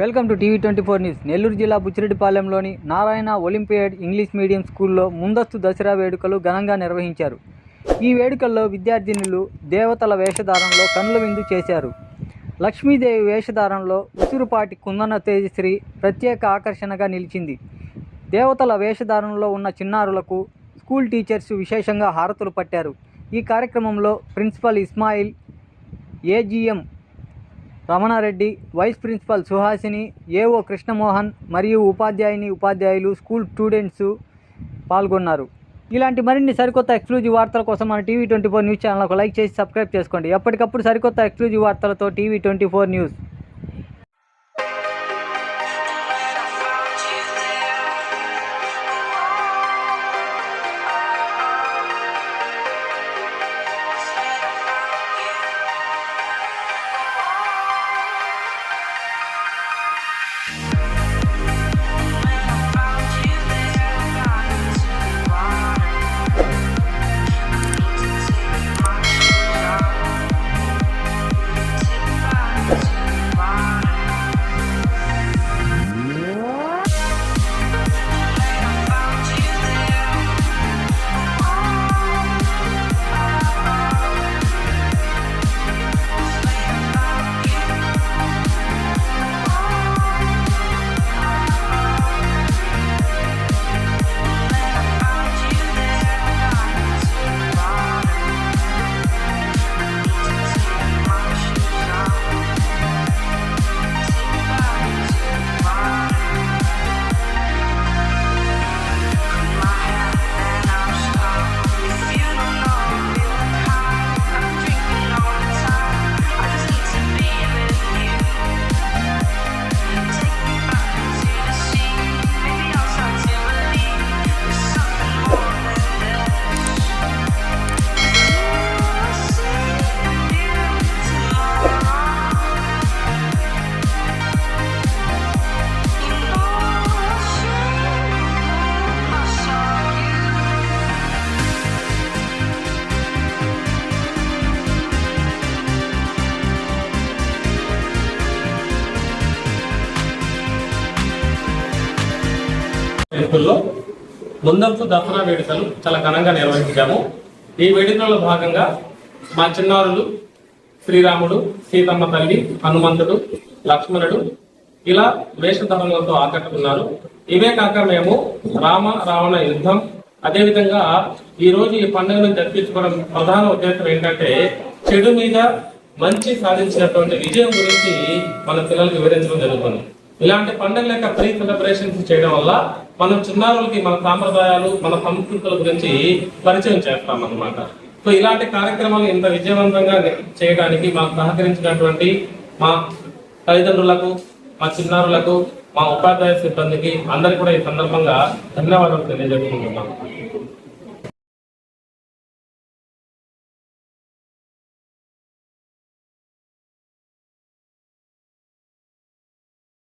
Welcome to TV twenty four news. Nellore జిల్లా బుచ్చిరెడ్డిపాలెంలోని Narayana olympiad English medium స్కూల్లో ముందస్తు దసరా వేడుకలు ఘనంగా నిర్వహించారు. ఈ వేడుకల్లో విద్యార్థినులు దేవతల వేషధారంలో కనుల విందు చేశారు. లక్ష్మీదేవి వేషధారంలో ఉసురుపాటి కుందన తేజశ్రీ ప్రత్యేక ఆకర్షణగా నిలిచింది. దేవతల వేషధారణలో ఉన్న చిన్నారులకు స్కూల్ టీచర్స్ విశేషంగా హారతులు పట్టారు. ఈ కార్యక్రమంలో principal Ismail AGM Ramana Reddy vice principal Suhasini AO Krishnamohan మరియు ఉపాధ్యాయుని ఉపాధ్యాయులు స్కూల్ స్టూడెంట్స్ పాల్గొన్నారు. ఇలాంటి మరిన్ని సరికొత్త ఎక్స్క్లూజివ్ వార్తల కోసం మన టీవీ ట్వంటీ ఫోర్ న్యూస్ ఛానల్కు లైక్ చేసి సబ్స్క్రైబ్ చేసుకోండి. ఎప్పటికప్పుడు సరికొత్త ఎక్స్క్లూజివ్ వార్తలతో టీవీ ట్వంటీ ఫోర్ న్యూస్. టెంపుల్లో ముందస్తు దసరా వేడుకలు చాలా ఘనంగా నిర్వహించాము. ఈ వేడుకల్లో భాగంగా మా చిన్నారులు శ్రీరాముడు సీతమ్మ తల్లి హనుమంతుడు లక్ష్మణుడు ఇలా వేషధరణలతో ఆకట్టుకున్నారు. ఇవే కాక మేము రామ రావణ యుద్ధం అదేవిధంగా ఈ రోజు ఈ పండుగను జరిపించుకోవడం ప్రధాన ఉద్దేశం ఏంటంటే చెడు మీద మంచి సాధించినటువంటి విజయం గురించి మన పిల్లలకు వివరించడం జరుగుతుంది. ఇలాంటి పండుగల యొక్క ప్రీ సెలబ్రేషన్స్ చేయడం వల్ల మనం చిన్నారులకి మన సాంప్రదాయాలు మన సంస్కృతుల గురించి పరిచయం చేస్తాం అన్నమాట. సో ఇలాంటి కార్యక్రమాలు ఇంత విజయవంతంగా చేయడానికి మాకు సహకరించినటువంటి మా తల్లిదండ్రులకు మా చిన్నారులకు మా ఉపాధ్యాయ సిబ్బందికి అందరికీ కూడా ఈ సందర్భంగా ధన్యవాదాలు తెలియజేసుకుంటున్నాం.